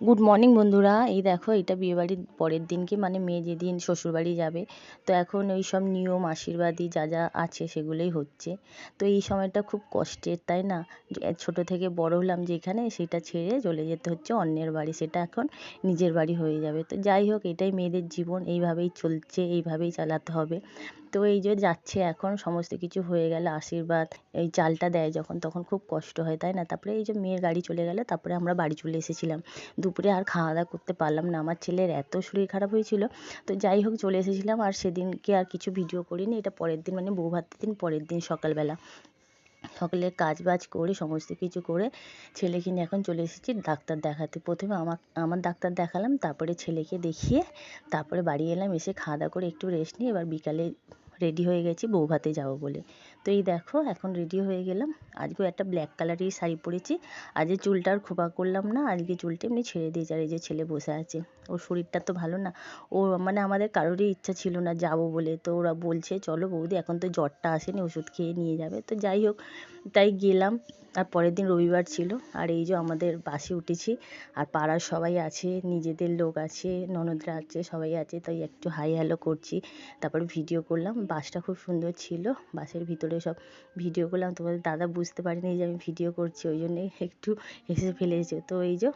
Good morning বন্ধুরা। এই দেখো, এটা বিয়েবাড়ির পরের দিনকে মানে মেয়ে যেদিন শ্বশুরবাড়ি যাবে, তো এখন ওই সব নিয়ম আশীর্বাদী যা যা আছে সেগুলোই হচ্ছে। তো এই সময়টা খুব কষ্টের, তাই না? ছোট থেকে বড় হলাম যেখানে, সেটা ছেড়ে চলে যেতে হচ্ছে অন্যের বাড়ি। সেটা এখন নিজের বাড়ি হয়ে যাবে। তো যাই হোক, এটাই মেয়েদের জীবন। এইভাবেই চলছে, এইভাবেই চালাতে হবে। তো এই যে যাচ্ছে এখন, সমস্ত কিছু হয়ে গেল আশীর্বাদ, এই চালটা দেয় যখন, তখন খুব কষ্ট হয়, তাই না? তারপরে এই যে মেয়ের গাড়ি চলে গেলে, তারপরে আমরা বাড়ি চলে এসেছিলাম। দুপুরে আর খাওয়া দাওয়া করতে পারলাম না, আমার ছেলের এত শরীর খারাপ হয়েছিল। তো যাই হোক, চলে এসেছিলাম, আর সেদিনকে আর কিছু ভিডিও করিনি, এটা পরের দিন মানে বউ ভাতের দিন, পরের দিন সকালবেলা। সকালের কাজ বাজ করে, সমস্ত কিছু করে ছেলেকে নিয়ে এখন চলে এসেছি ডাক্তার দেখাতে। প্রথমে আমার আমার ডাক্তার দেখালাম, তারপরে ছেলেকে দেখিয়ে তারপরে বাড়ি এলাম, এসে খাওয়া দাওয়া করে একটু রেস্ট নিয়ে এবার বিকালে রেডি হয়ে গেছি, বউ ভাতে যাব বলে। তো এই দেখো, এখন রেডি হয়ে গেলাম। আজকেও একটা ব্ল্যাক কালারের শাড়ি পরেছি। আজকে চুলটা আর খোপা করলাম না, আজকে চুলটা এমনি ছেড়ে দিয়েছি আর এই যে ছেলে বসে আছে। ওর শরীরটা তো ভালো না। ও মানে আমাদের কারোরই ইচ্ছা ছিল না যাব বলে। তো ওরা বলছে, চলো বৌদি, এখন তো জ্বরটা আসেনি, ওষুধ খেয়ে নিয়ে যাবে। তো যাই হোক, তাই গেলাম। আর পরের দিন রবিবার ছিল। আর এই যে আমাদের বাসে উঠেছি। আর পাড়ার সবাই আছে, নিজেদের লোক আছে, ননদরা আছে, সবাই আছে। তাই একটু হাই হ্যালো করছি। তারপরে ভিডিও করলাম। বাসটা খুব সুন্দর ছিল। বাসের ভিতরে সব ভিডিও করলাম তোমাদের দাদা বুঝতে পারেনি যে আমি ভিডিও করছি, ওই জন্যে একটু হেসে ফেলেছে। তো এই যে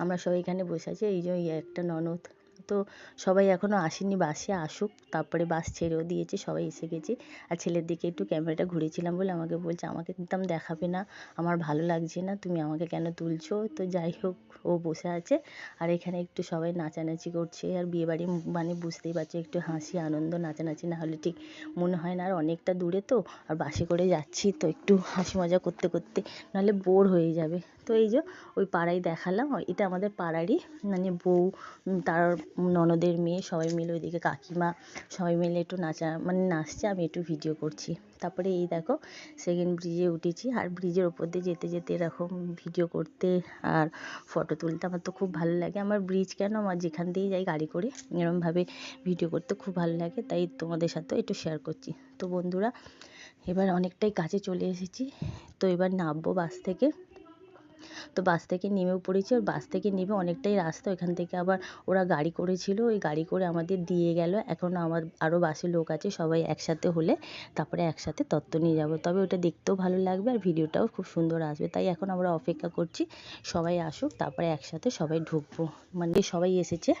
আমরা সব এখানে বসে আছি, এই যে একটা ননদ। তো সবাই এখনও আসেনি বাসে, আসুক। তারপরে বাস ছেড়েও দিয়েছে, সবাই এসে গেছে। আর ছেলের দিকে একটু ক্যামেরাটা ঘুরেছিলাম বলে আমাকে বলছে, আমাকে একদম দেখাবে না, আমার ভালো লাগছে না, তুমি আমাকে কেন তুলছো? তো যাই হোক, ও বসে আছে। আর এখানে একটু সবাই নাচানাচি করছে। আর বিয়েবাড়ি মানে বুঝতেই পারছ, একটু হাসি, আনন্দ, নাচানাচি না হলে ঠিক মনে হয় না। আর অনেকটা দূরে তো, আর বাসে করে যাচ্ছি তো একটু হাসি মজা করতে করতে, নাহলে বোর হয়ে যাবে। তো এই যে, ওই পাড়ায় দেখালাম। এটা আমাদের পাড়ারই মানে বউ তার ননদের মেয়ে, সবাই মিলে ওইদিকে কাকিমা, সবাই মিলে একটু নাচা মানে নাচছে, আমি একটু ভিডিও করছি। তারপরে এই দেখো সেকেন্ড ব্রিজে উঠেছি, আর ব্রিজের ওপর দিয়ে যেতে যেতে এরকম ভিডিও করতে আর ফটো তুলতে আমার তো খুব ভালো লাগে। আমার ব্রিজ কেন? আমার যেখান দিয়েই যাই গাড়ি করে, এরমভাবে ভিডিও করতে খুব ভালো লাগে, তাই তোমাদের সাথেও একটু শেয়ার করছি। তো বন্ধুরা, এবার অনেকটাই কাছে চলে এসেছি, তো এবার নামবো বাস থেকে। তো বাস থেকে নেমেও পড়েছি আর বাস থেকে নেমে অনেকটাই রাস্তা, ওইখান থেকে আবার ওরা গাড়ি করেছিল, ওই গাড়ি করে আমাদের দিয়ে গেল। এখন আমার আরও বাসে লোক আছে, সবাই একসাথে হলে তারপরে একসাথে তত্ত্ব নিয়ে যাব। তবে ওটা দেখতেও ভালো লাগবে আর ভিডিওটাও খুব সুন্দর আসবে। তাই এখন আমরা অপেক্ষা করছি, সবাই আসুক, তারপরে একসাথে সবাই ঢুকবো। মানে সবাই এসেছে।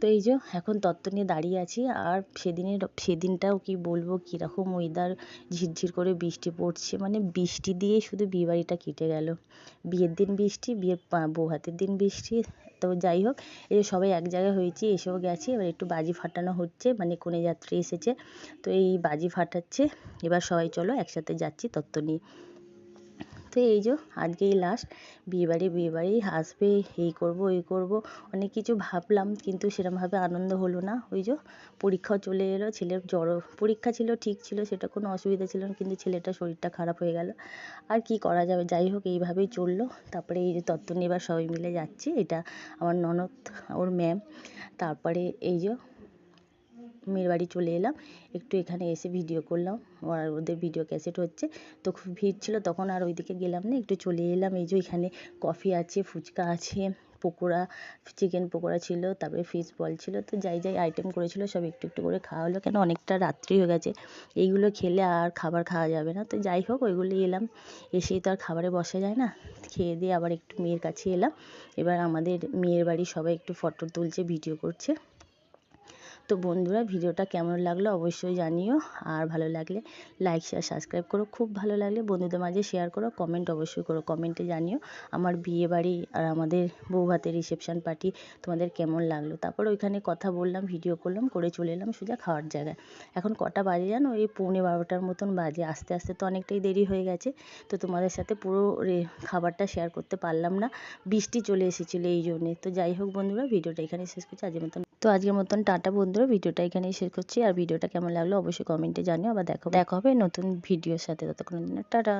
তো এই যে এখন তত্ত্ব নিয়ে দাঁড়িয়ে আছি আর সেদিনের, সেদিনটাও কি বলব, কীরকম ওয়েদার ঝিরঝির করে বৃষ্টি পড়ছে মানে বৃষ্টি দিয়ে শুধু বিয়েবাড়িটা কেটে গেল। বিয়ের দিন বৃষ্টি, বিয়ের বউ হাতের দিন বৃষ্টি, তো যাই হোক, এই যে সবাই এক জায়গায় হয়েছি, এসেও গেছি, এবার একটু বাজি ফাটানো হচ্ছে মানে কনে যাত্রী এসেছে, তো এই বাজি ফাটাচ্ছে, এবার সবাই চলো একসাথে যাচ্ছি তত্ত্ব নিয়ে। তো এই যে আজকেই লাস্ট বিয়েবাড়ি বিয়েবাড়ি আসবে, এই করব এই করব, অনেক কিছু ভাবলাম, কিন্তু সেরমভাবে আনন্দ হলো না, ওই যে পরীক্ষাও চলে এলো, ছেলের জ্বরও পরীক্ষা ছিল, ঠিক ছিল, সেটা কোনো অসুবিধা ছিল না, কিন্তু ছেলেটার শরীরটা খারাপ হয়ে গেল, আর কি করা যাবে, যাই হোক, এইভাবেই চলল, তারপরে এই যে তত্ত্ব নিয়ে এবার সবাই মিলে যাচ্ছি, এটা আমার ননদ, ওর ম্যাম তারপরে এই যে মেয়ের বাড়ি চলে এলাম। একটু এখানে এসে ভিডিও করলাম। আর ওদের ভিডিও ক্যাসেট হচ্ছে। তো খুব ভিড় ছিল, তখন আর ওইদিকে গেলাম না, একটু চলে এলাম। এই যে এখানে কফি আছে, ফুচকা আছে, পকোড়া চিকেন পকোড়া ছিল, তারপরে ফিশ বল ছিল। তো যাই যাই আইটেম করেছিল, সব একটু একটু করে খাওয়া হলো। কেন অনেকটা রাত্রি হয়ে গেছে। এইগুলো খেলে আর খাবার খাওয়া যাবে না। তো যাই হোক, ওইগুলো এলাম। এসেই তো আর খাবারে বসা যায় না। খেয়ে দিয়ে আবার একটু মেয়ের কাছে এলাম। এবার আমাদের মেয়ের বাড়ি সবাই একটু ফটো তুলছে ভিডিও করছে। তো বন্ধুরা, ভিডিওটা কেমন লাগল অবশ্যই জানিও। আর ভালো লাগলে লাইক শেয়ার সাবস্ক্রাইব করো। খুব ভালো লাগলে বন্ধুদের মাঝে শেয়ার করো কমেন্ট অবশ্যই করো কমেন্টে জানিও আমার বিয়ে বাড়ি আর আমাদের বউ ভাতের রিসেপশান পার্টি তোমাদের কেমন লাগল। তারপর ওইখানে কথা বললাম ভিডিও করলাম, করে চলে এলাম সোজা খাওয়ার জায়গায়। এখন কটা বাজে জানো? ওই পৌনে বারোটার মতন বাজে। আস্তে আস্তে তো অনেকটাই দেরি হয়ে গেছে। তো তোমাদের সাথে পুরো খাবারটা শেয়ার করতে পারলাম না। বৃষ্টি চলে এসেছিল এই জন্যে। তো যাই হোক বন্ধুরা, ভিডিওটা এখানে শেষ করছি। আজকের মতন তো আজকের মতন টাটা বন্ধুরা, ভিডিওটা এখানেই শেষ করছি। আর ভিডিওটা কেমন লাগল অবশ্যই কমেন্টে জানিও। আবার দেখো দেখা হবে নতুন ভিডিওর সাথে। ততক্ষণের জন্য টাটা।